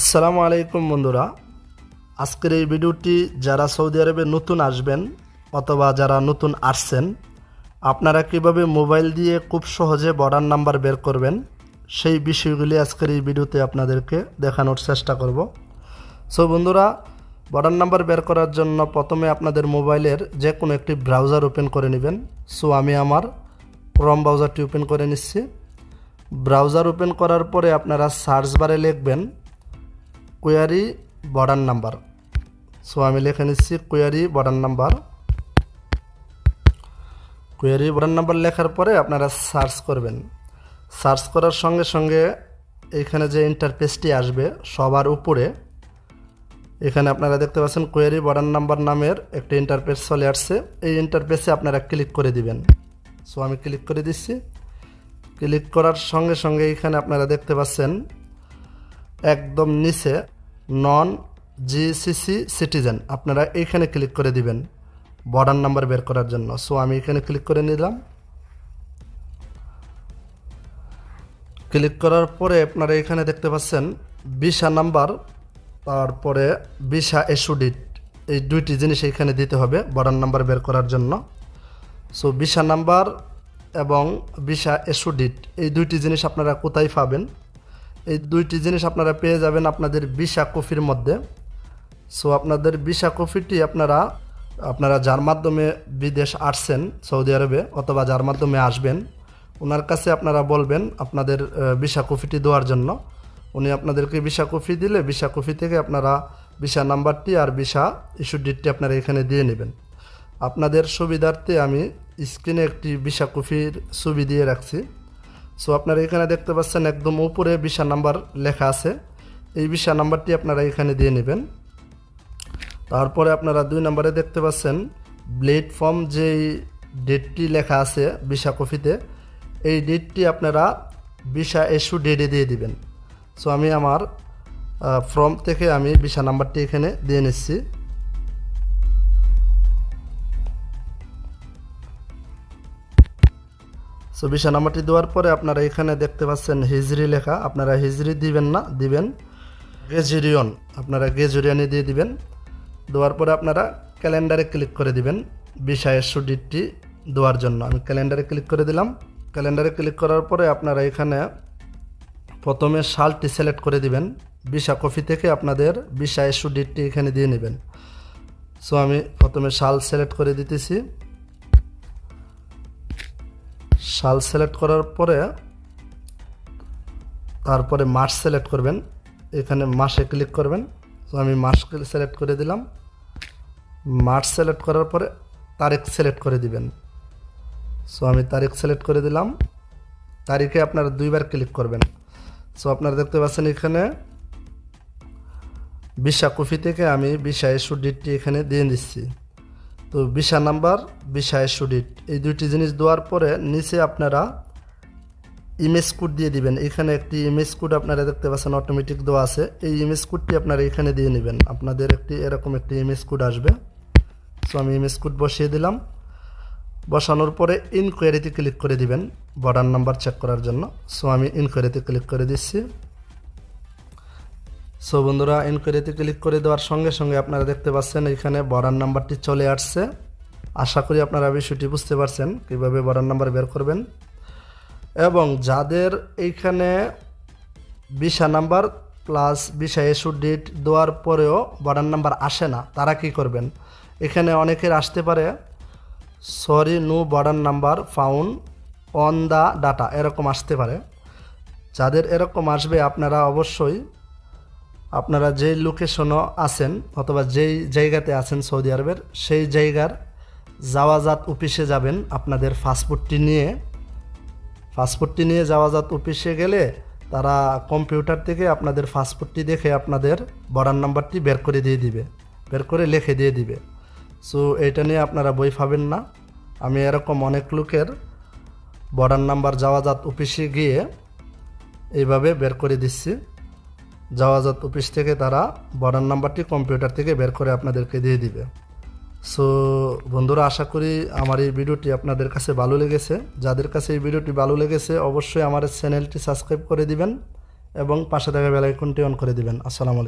আসসালামু আলাইকুম বন্ধুরা। আজকের এই ভিডিওটি যারা সৌদি আরবে নতুন আসবেন অথবা যারা নতুন আসছেন, আপনারা কীভাবে মোবাইল দিয়ে খুব সহজে বর্ডার নাম্বার বের করবেন, সেই বিষয়গুলি আজকের এই ভিডিওতে আপনাদেরকে দেখানোর চেষ্টা করব। সো বন্ধুরা, বর্ডার নাম্বার বের করার জন্য প্রথমে আপনাদের মোবাইলের যে কোনো একটি ব্রাউজার ওপেন করে নেবেন। সো আমি আমার ক্রম ব্রাউজারটি ওপেন করে নিচ্ছি। ব্রাউজার ওপেন করার পরে আপনারা সার্চ বারে লিখবেন কোয়ারি বর্ডার নাম্বার সো আমি লিখে নিচ্ছি query border number query border number লেখার পরে আপনারা সার্চ করবেন। সার্চ করার সঙ্গে সঙ্গে এখানে যে ইন্টারফেসটি আসবে, সবার উপরে, এখানে আপনারা দেখতে পাচ্ছেন কোয়ারি বর্ডার নাম্বার নামের একটি ইন্টারফেস চলে আসছে। এই ইন্টারপেসে আপনারা ক্লিক করে দিবেন। সো আমি ক্লিক করে দিচ্ছি। ক্লিক করার সঙ্গে সঙ্গে এখানে আপনারা দেখতে পাচ্ছেন, একদম নিচে নন জিসিসি সিটিজেন। আপনারা এইখানে ক্লিক করে দিবেন বর্ডার নাম্বার বের করার জন্য। সো, আমি এখানে ক্লিক করে নিলাম। ক্লিক করার পরে আপনারা এখানে দেখতে পাচ্ছেন বিশা নাম্বার, তারপরে বিশা এসুডিট এই দুইটি জিনিস এখানে দিতে হবে বর্ডার নাম্বার বের করার জন্য। সো বিশা নাম্বার এবং বিশা এসুডিট এই দুইটি জিনিস আপনারা কোথায় পাবেন? এই দুইটি জিনিস আপনারা পেয়ে যাবেন আপনাদের বিশা কফির মধ্যে। সো আপনাদের বিশা কফিটি আপনারা আপনারা যার মাধ্যমে বিদেশ আসছেন সৌদি আরবে অথবা যার মাধ্যমে আসবেন, ওনার কাছে আপনারা বলবেন আপনাদের বিশা কফিটি দেওয়ার জন্য। উনি আপনাদেরকে বিশা কফি দিলে বিশা কফি থেকে আপনারা বিশা নাম্বারটি আর বিশা ইস্যু ডেটটি আপনারা এখানে দিয়ে নেবেন। আপনাদের সুবিধার্থে আমি স্ক্রিনে একটি বিশা কফির ছবি দিয়ে রাখছি। সো আপনারা এখানে দেখতে পাচ্ছেন একদম উপরে বিশা নাম্বার লেখা আছে। এই বিশা নাম্বারটি আপনারা এখানে দিয়ে নেবেন। তারপরে আপনারা দুই নম্বরে দেখতে পাচ্ছেন ব্লেড ফর্ম যেই ডেটটি লেখা আছে বিশা কফিতে এই ডেটটি আপনারা বিশা এসু ডেটে দিয়ে দিবেন। সো আমি আমার ফর্ম থেকে আমি বিশা নাম্বারটি এখানে দিয়ে নিচ্ছি। সো বিশা নাম্বারটি দেওয়ার পরে আপনারা এখানে দেখতে পাচ্ছেন হিজরি লেখা। আপনারা হিজরি দিবেন না, দিবেন গেজুরিয়ন। আপনারা গেজুরিয়ানি দিয়ে দিবেন। দেওয়ার পরে আপনারা ক্যালেন্ডারে ক্লিক করে দিবেন বিষয়ের সুডিটটি দেওয়ার জন্য। আমি ক্যালেন্ডারে ক্লিক করে দিলাম। ক্যালেন্ডারে ক্লিক করার পরে আপনারা এখানে প্রথমে সালটি সিলেক্ট করে দিবেন। বিশা কফি থেকে আপনাদের বিশা ডেটটি এখানে দিয়ে নেবেন। সো আমি প্রথমে সাল সিলেক্ট করে দিতেছি। সাল সিলেক্ট করার পরে তারপরে মাস সিলেক্ট করবেন। এখানে মাসে ক্লিক করবেন। তো আমি মাস সিলেক্ট করে দিলাম। মার্চ সিলেক্ট করার পরে তারিখ সিলেক্ট করে দিবেন। সো আমি তারিখ সিলেক্ট করে দিলাম। তারিখে আপনারা দুইবার ক্লিক করবেন। সো আপনারা দেখতে পাচ্ছেন এখানে বিশা কফি থেকে আমি বিশা ইস্যু ডেটটি এখানে দিয়ে দিচ্ছি। তো বিশা নাম্বার বিশা ইস্যু ডেট এই দুইটি জিনিস দেওয়ার পরে নিচে আপনারা ইমেজ কোড দিয়ে দিবেন। এখানে একটি ইমেজ কোড আপনারা দেখতে পাচ্ছেন অটোমেটিক দেওয়া আছে। এই ইমেজ কোডটি আপনারা এখানে দিয়ে নেবেন। আপনাদের একটি, এরকম একটি ইমেজ কোড আসবে। সো আমি ইমেজ কোড বসিয়ে দিলাম। বসানোর পরে ইনকোয়ারিতে ক্লিক করে দিবেন বর্ডার নাম্বার চেক করার জন্য। সো আমি ইনকোয়ারিতে ক্লিক করে দিচ্ছি। সো বন্ধুরা ইনকোয়ারিতে ক্লিক করে দেওয়ার সঙ্গে সঙ্গে আপনারা দেখতে পাচ্ছেন এখানে বর্ডার নাম্বারটি চলে আসছে। আশা করি আপনারা বিষয়টি বুঝতে পারছেন, কীভাবে বর্ডার নাম্বার বের করবেন। এবং যাদের এইখানে বিশা নাম্বার প্লাস বিশা এসু ডেট দেওয়ার পরেও বর্ডার নাম্বার আসে না, তারা কি করবেন? এখানে অনেকের আসতে পারে sorry no border number found on the data এরকম আসতে পারে। যাদের এরকম আসবে, আপনারা অবশ্যই আপনারা যেই লোকেশনও আছেন অথবা যেই জায়গাতে আছেন সৌদি আরবের, সেই জায়গার যাওয়াজাত অফিসে যাবেন আপনাদের পাসপোর্টটি নিয়ে। পাসপোর্টটি নিয়ে যাওয়াজাত অফিসে গেলে তারা কম্পিউটার থেকে আপনাদের পাসপোর্টটি দেখে আপনাদের বর্ডার নাম্বারটি বের করে দিয়ে দিবে, বের করে লিখে দিয়ে দিবে। সো এটা নিয়ে আপনারা বই পাবেন না। আমি এরকম অনেক লোকের বর্ডার নাম্বার যাওয়াজাত অফিসে গিয়ে এইভাবে বের করে দিচ্ছি। যাওয়াজাত অফিস থেকে তারা বর্ডার নাম্বারটি কম্পিউটার থেকে বের করে আপনাদেরকে দিয়ে দিবে। সো বন্ধুরা, আশা করি আমার এই ভিডিওটি আপনাদের কাছে ভালো লেগেছে। যাদের কাছে এই ভিডিওটি ভালো লেগেছে, অবশ্যই আমার চ্যানেলটি সাবস্ক্রাইব করে দিবেন এবং পাশে থাকা বেলাইকনটি অন করে দিবেন। আসসালামু